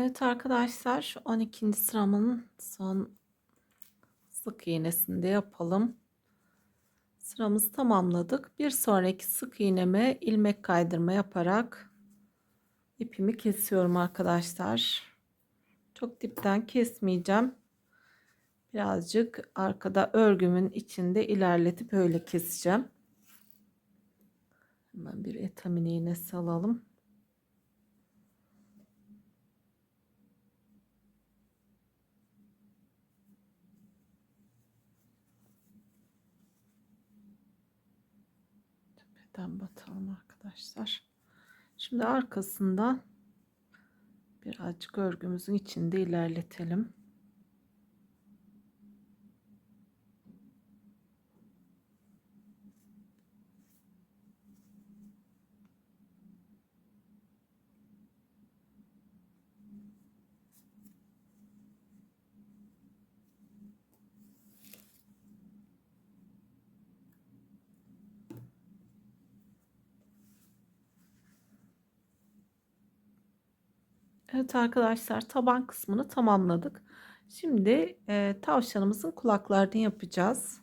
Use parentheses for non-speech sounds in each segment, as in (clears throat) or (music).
Evet arkadaşlar 12. sıramın son sık iğnesini de yapalım. Sıramızı tamamladık. Bir sonraki sık iğneme ilmek kaydırma yaparak ipimi kesiyorum arkadaşlar. Çok dipten kesmeyeceğim. Birazcık arkada örgümün içinde ilerletip öyle keseceğim. Hemen bir etamin iğnesi alalım. Tepeden batalım arkadaşlar. Şimdi arkasından birazcık örgümüzün içinde ilerletelim. Evet arkadaşlar taban kısmını tamamladık. Şimdi e, tavşanımızın kulaklarını yapacağız.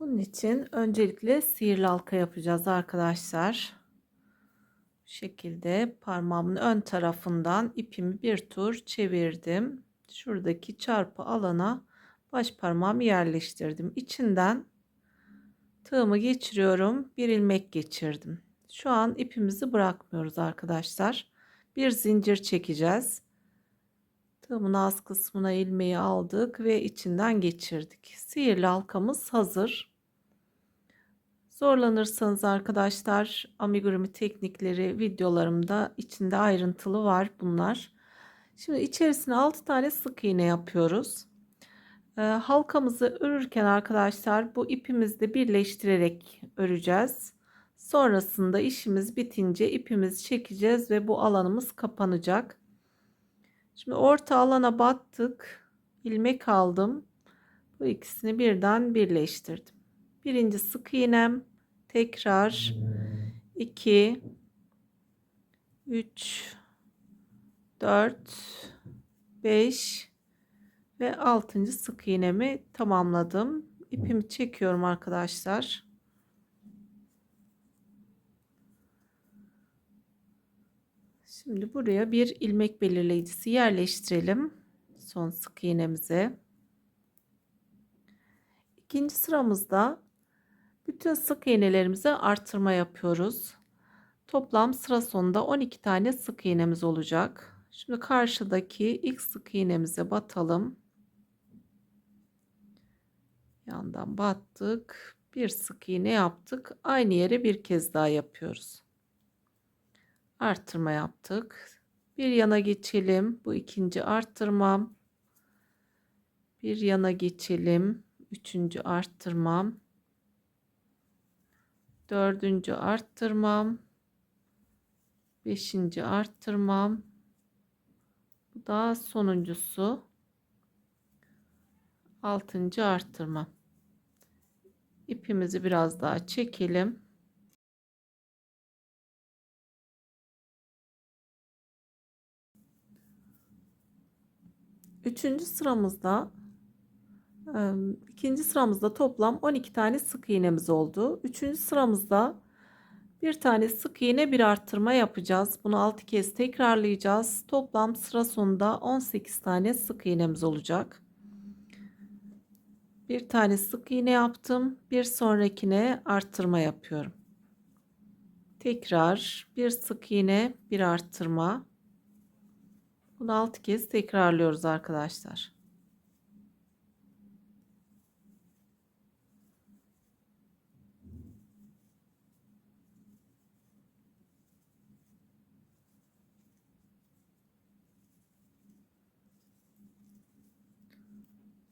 Bunun için öncelikle sihirli halka yapacağız arkadaşlar. Bu şekilde parmağımın ön tarafından ipimi bir tur çevirdim. Şuradaki çarpı alana baş parmağımı yerleştirdim. İçinden tığımı geçiriyorum. Bir ilmek geçirdim. Şu an ipimizi bırakmıyoruz arkadaşlar. Bir zincir çekeceğiz. Tığımın az kısmına ilmeği aldık ve içinden geçirdik. Sihirli halkamız hazır. Zorlanırsanız arkadaşlar amigurumi teknikleri videolarımda içinde ayrıntılı var bunlar. Şimdi içerisine 6 tane sık iğne yapıyoruz. Ee, halkamızı örürken arkadaşlar bu ipimizde birleştirerek öreceğiz. Sonrasında işimiz bitince ipimizi çekeceğiz ve bu alanımız kapanacak. Şimdi orta alana battık. ilmek aldım. Bu ikisini birden birleştirdim. Birinci sık iğnem. Tekrar 2 3 4 5 ve 6. sık iğnemi tamamladım. İpimi çekiyorum arkadaşlar. Şimdi buraya bir ilmek belirleyicisi yerleştirelim. Son sık iğnemize. İkinci sıramızda bütün sık iğnelerimize artırma yapıyoruz. Toplam sıra sonunda 12 tane sık iğnemiz olacak. Şimdi karşıdaki ilk sık iğnemize batalım. Yandan battık. Bir sık iğne yaptık. Aynı yere bir kez daha yapıyoruz arttırma yaptık. Bir yana geçelim. Bu ikinci arttırmam. Bir yana geçelim. Üçüncü arttırmam. Dördüncü arttırmam. Beşinci arttırmam. Bu da sonuncusu. Altıncı arttırma. İpimizi biraz daha çekelim. Üçüncü sıramızda ikinci sıramızda toplam 12 tane sık iğnemiz oldu. Üçüncü sıramızda bir tane sık iğne bir arttırma yapacağız. Bunu 6 kez tekrarlayacağız. Toplam sıra sonunda 18 tane sık iğnemiz olacak. Bir tane sık iğne yaptım. Bir sonrakine arttırma yapıyorum. Tekrar bir sık iğne bir arttırma. Bunu 6 kez tekrarlıyoruz arkadaşlar.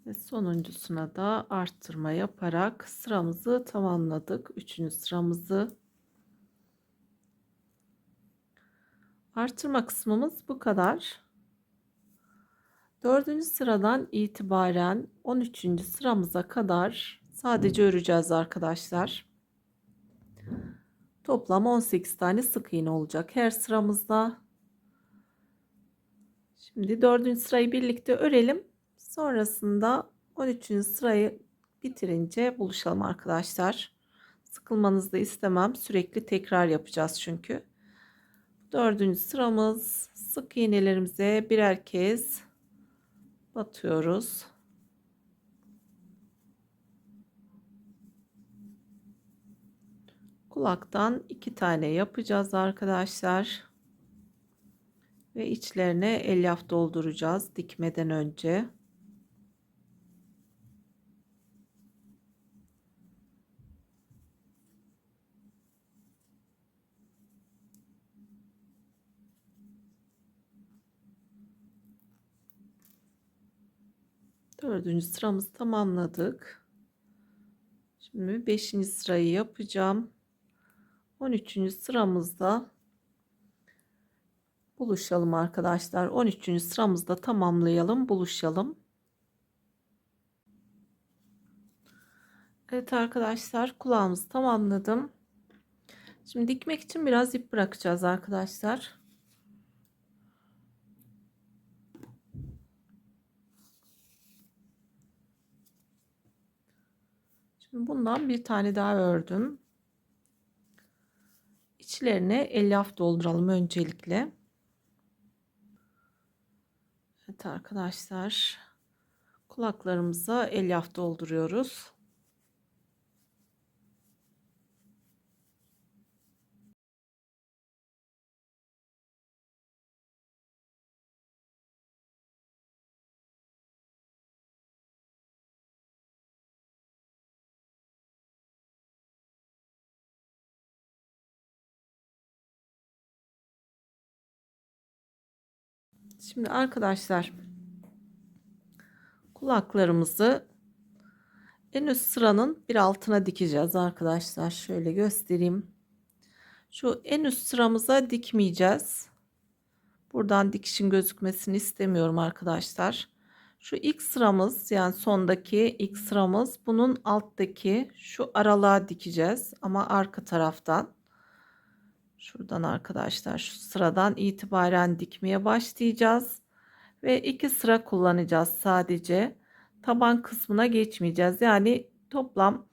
Ve sonuncusuna da arttırma yaparak sıramızı tamamladık. Üçüncü sıramızı Artırma kısmımız bu kadar. Dördüncü sıradan itibaren 13. sıramıza kadar sadece öreceğiz arkadaşlar. Toplam 18 tane sık iğne olacak her sıramızda. Şimdi dördüncü sırayı birlikte örelim. Sonrasında 13. sırayı bitirince buluşalım arkadaşlar. Sıkılmanızı da istemem. Sürekli tekrar yapacağız çünkü. Dördüncü sıramız sık iğnelerimize birer kez batıyoruz. Kulaktan iki tane yapacağız arkadaşlar. Ve içlerine elyaf dolduracağız dikmeden önce. Dördüncü sıramızı tamamladık. Şimdi beşinci sırayı yapacağım. 13. sıramızda buluşalım arkadaşlar. 13. sıramızda tamamlayalım, buluşalım. Evet arkadaşlar, kulağımızı tamamladım. Şimdi dikmek için biraz ip bırakacağız arkadaşlar. Şimdi bundan bir tane daha ördüm. İçlerine elyaf dolduralım öncelikle. Evet arkadaşlar. Kulaklarımıza elyaf dolduruyoruz. Şimdi arkadaşlar kulaklarımızı en üst sıranın bir altına dikeceğiz arkadaşlar. Şöyle göstereyim. Şu en üst sıramıza dikmeyeceğiz. Buradan dikişin gözükmesini istemiyorum arkadaşlar. Şu ilk sıramız yani sondaki ilk sıramız bunun alttaki şu aralığa dikeceğiz ama arka taraftan. Şuradan arkadaşlar şu sıradan itibaren dikmeye başlayacağız. Ve iki sıra kullanacağız sadece. Taban kısmına geçmeyeceğiz. Yani toplam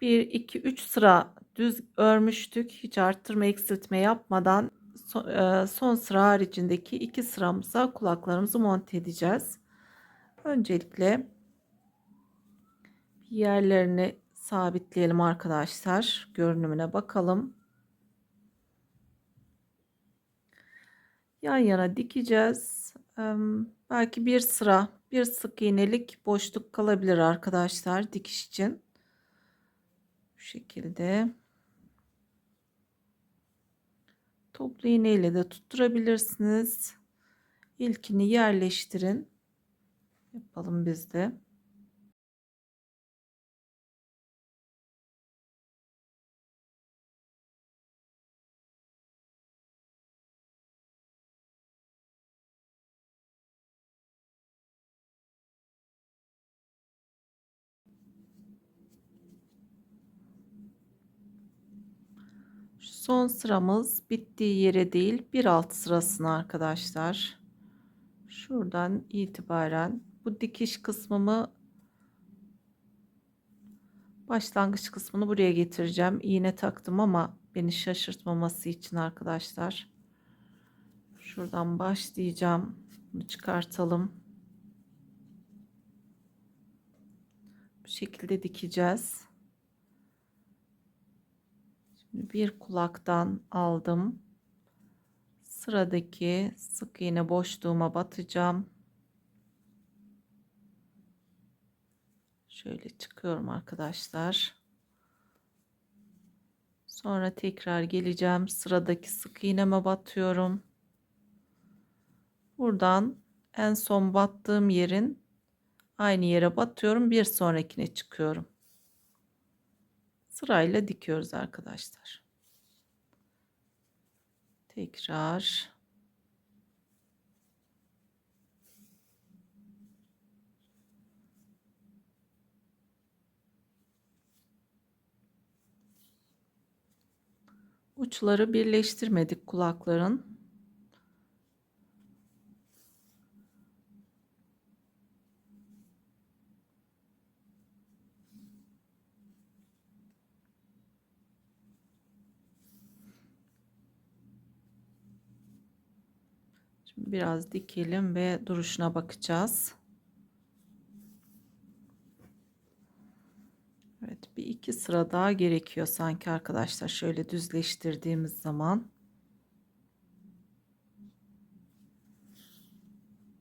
1, 2, 3 sıra düz örmüştük. Hiç arttırma eksiltme yapmadan e, son sıra haricindeki iki sıramıza kulaklarımızı monte edeceğiz. Öncelikle yerlerini sabitleyelim arkadaşlar. Görünümüne bakalım. Yan yana dikeceğiz. belki bir sıra bir sık iğnelik boşluk kalabilir arkadaşlar dikiş için. Bu şekilde. Toplu iğne ile de tutturabilirsiniz. İlkini yerleştirin. Yapalım biz de. Son sıramız bittiği yere değil bir alt sırasına arkadaşlar. Şuradan itibaren bu dikiş kısmımı başlangıç kısmını buraya getireceğim. İğne taktım ama beni şaşırtmaması için arkadaşlar. Şuradan başlayacağım. Bunu çıkartalım. Bu şekilde dikeceğiz bir kulaktan aldım. Sıradaki sık iğne boşluğuma batacağım. Şöyle çıkıyorum arkadaşlar. Sonra tekrar geleceğim. Sıradaki sık iğneme batıyorum. Buradan en son battığım yerin aynı yere batıyorum. Bir sonrakine çıkıyorum sırayla dikiyoruz arkadaşlar. Tekrar uçları birleştirmedik kulakların. Şimdi biraz dikelim ve duruşuna bakacağız. Evet bir iki sıra daha gerekiyor sanki arkadaşlar şöyle düzleştirdiğimiz zaman.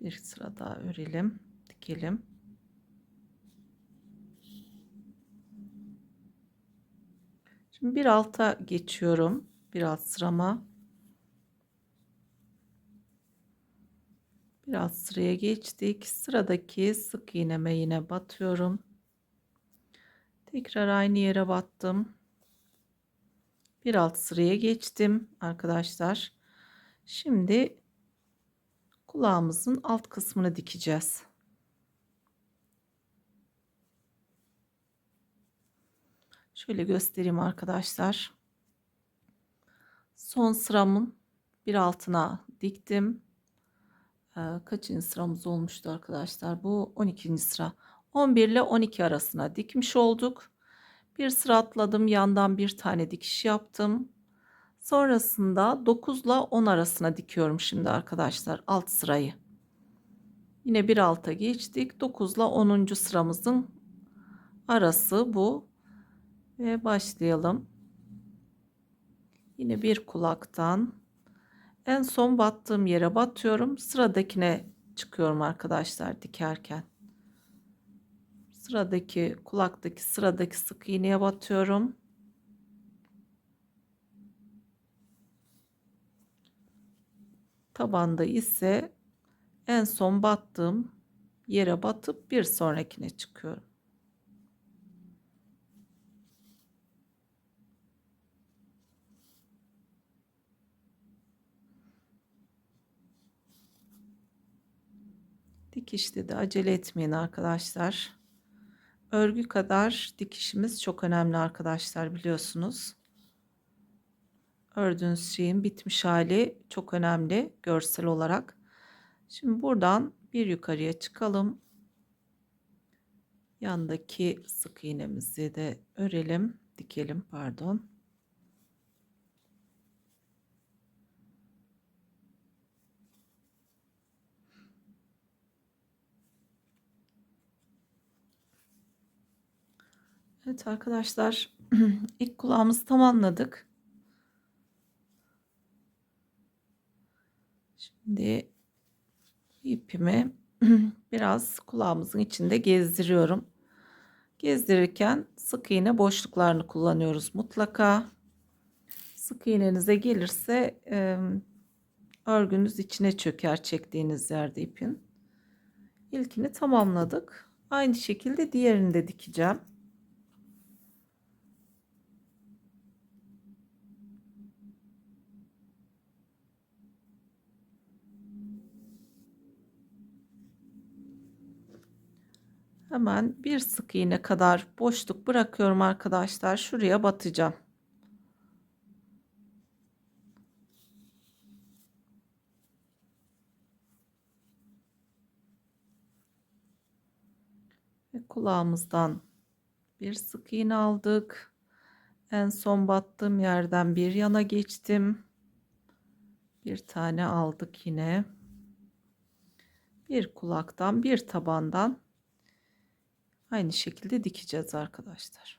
Bir sıra daha örelim, dikelim. Şimdi bir alta geçiyorum. Bir alt sırama. Bir alt sıraya geçtik. Sıradaki sık iğneme yine batıyorum. Tekrar aynı yere battım. Bir alt sıraya geçtim arkadaşlar. Şimdi kulağımızın alt kısmını dikeceğiz. Şöyle göstereyim arkadaşlar. Son sıramın bir altına diktim. Ee, kaçıncı sıramız olmuştu arkadaşlar? Bu 12. sıra. 11 ile 12 arasına dikmiş olduk. Bir sıra atladım. Yandan bir tane dikiş yaptım. Sonrasında 9 ile 10 arasına dikiyorum şimdi arkadaşlar alt sırayı. Yine bir alta geçtik. 9 ile 10. sıramızın arası bu. Ve başlayalım. Yine bir kulaktan en son battığım yere batıyorum. Sıradakine çıkıyorum arkadaşlar dikerken. Sıradaki kulaktaki sıradaki sık iğneye batıyorum. Tabanda ise en son battığım yere batıp bir sonrakine çıkıyorum. Dikişte de acele etmeyin arkadaşlar. Örgü kadar dikişimiz çok önemli arkadaşlar biliyorsunuz. Ördüğünüz şeyin bitmiş hali çok önemli görsel olarak. Şimdi buradan bir yukarıya çıkalım. Yandaki sık iğnemizi de örelim, dikelim pardon. Evet arkadaşlar (clears throat) ilk kulağımızı tamamladık. Şimdi ipimi (clears throat) biraz kulağımızın içinde gezdiriyorum. Gezdirirken sık iğne boşluklarını kullanıyoruz mutlaka. Sık iğnenize gelirse örgünüz içine çöker çektiğiniz yerde ipin. İlkini tamamladık. Aynı şekilde diğerini de dikeceğim. Hemen bir sık iğne kadar boşluk bırakıyorum arkadaşlar. Şuraya batacağım. Ve kulağımızdan bir sık iğne aldık. En son battığım yerden bir yana geçtim. Bir tane aldık yine. Bir kulaktan bir tabandan Aynı şekilde dikeceğiz arkadaşlar.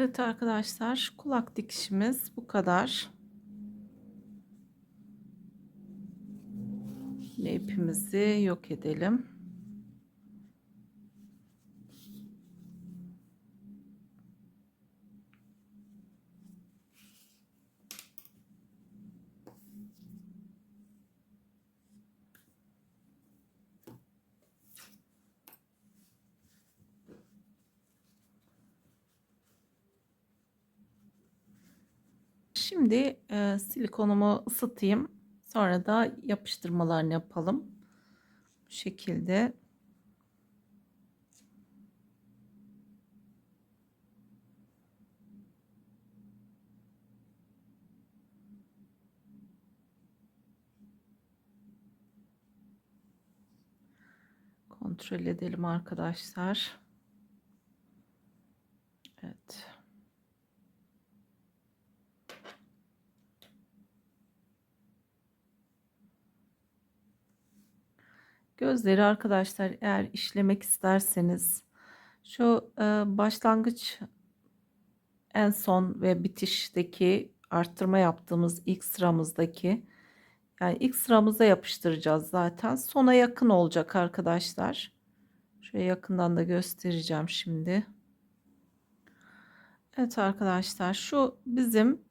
Evet arkadaşlar kulak dikişimiz bu kadar. Şimdi ipimizi yok edelim. Şimdi e, silikonumu ısıtayım. Sonra da yapıştırmalarını yapalım. Bu şekilde. Kontrol edelim arkadaşlar. Evet. Gözleri arkadaşlar eğer işlemek isterseniz şu e, başlangıç en son ve bitişteki arttırma yaptığımız ilk sıramızdaki yani ilk sıramıza yapıştıracağız zaten. Sona yakın olacak arkadaşlar. Şöyle yakından da göstereceğim şimdi. Evet arkadaşlar şu bizim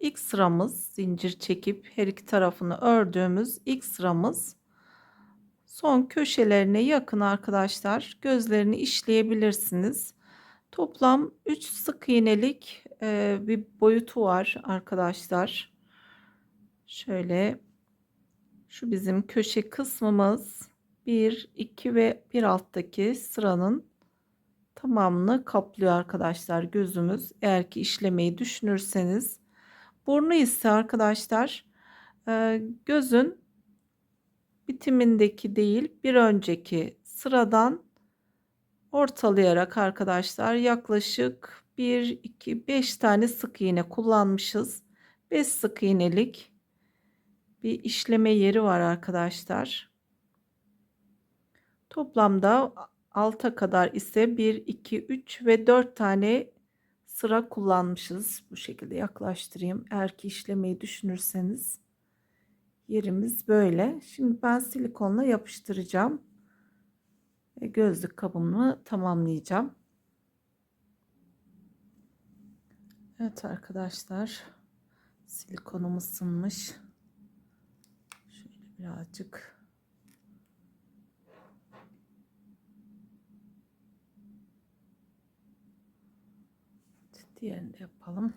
ilk sıramız zincir çekip her iki tarafını ördüğümüz ilk sıramız son köşelerine yakın arkadaşlar gözlerini işleyebilirsiniz. Toplam 3 sık iğnelik e, bir boyutu var arkadaşlar. Şöyle şu bizim köşe kısmımız 1, 2 ve bir alttaki sıranın tamamını kaplıyor arkadaşlar gözümüz. Eğer ki işlemeyi düşünürseniz. Burnu ise arkadaşlar e, gözün bitimindeki değil bir önceki sıradan ortalayarak arkadaşlar yaklaşık 1 2 5 tane sık iğne kullanmışız. 5 sık iğnelik bir işleme yeri var arkadaşlar. Toplamda alta kadar ise 1 2 3 ve 4 tane sıra kullanmışız. Bu şekilde yaklaştırayım. Eğer ki işlemeyi düşünürseniz yerimiz böyle. Şimdi ben silikonla yapıştıracağım. Ve gözlük kabımı tamamlayacağım. Evet arkadaşlar. Silikonum ısınmış. Şöyle birazcık diğerini de yapalım.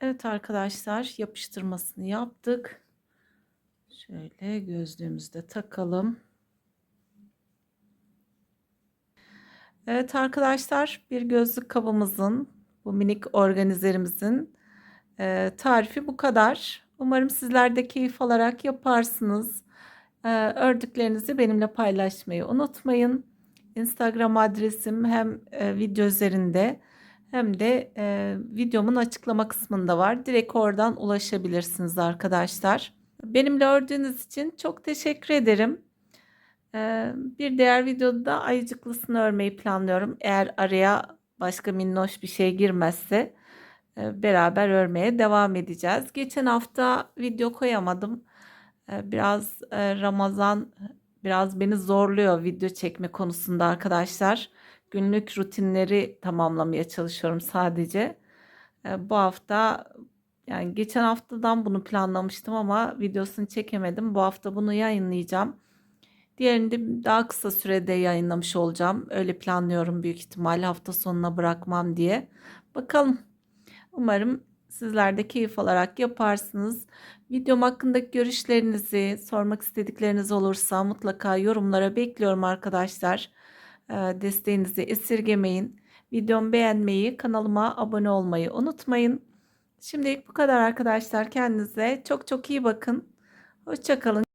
Evet arkadaşlar yapıştırmasını yaptık. Şöyle gözlüğümüzü de takalım. Evet arkadaşlar bir gözlük kabımızın bu minik organizerimizin e, tarifi bu kadar. Umarım sizler de keyif alarak yaparsınız. E, ördüklerinizi benimle paylaşmayı unutmayın. Instagram adresim hem e, video üzerinde hem de e, videomun açıklama kısmında var. Direkt oradan ulaşabilirsiniz arkadaşlar. Benimle ördüğünüz için çok teşekkür ederim. E, bir diğer videoda ayıcıklısını örmeyi planlıyorum. Eğer araya başka minnoş bir şey girmezse e, beraber örmeye devam edeceğiz. Geçen hafta video koyamadım. E, biraz e, Ramazan biraz beni zorluyor video çekme konusunda arkadaşlar günlük rutinleri tamamlamaya çalışıyorum sadece. Bu hafta yani geçen haftadan bunu planlamıştım ama videosunu çekemedim. Bu hafta bunu yayınlayacağım. Diğerini de daha kısa sürede yayınlamış olacağım. Öyle planlıyorum büyük ihtimalle hafta sonuna bırakmam diye. Bakalım. Umarım sizler de keyif alarak yaparsınız. Videom hakkındaki görüşlerinizi, sormak istedikleriniz olursa mutlaka yorumlara bekliyorum arkadaşlar. Ee, Desteğinizi esirgemeyin. Videomu beğenmeyi, kanalıma abone olmayı unutmayın. Şimdilik bu kadar arkadaşlar. Kendinize çok çok iyi bakın. Hoşçakalın.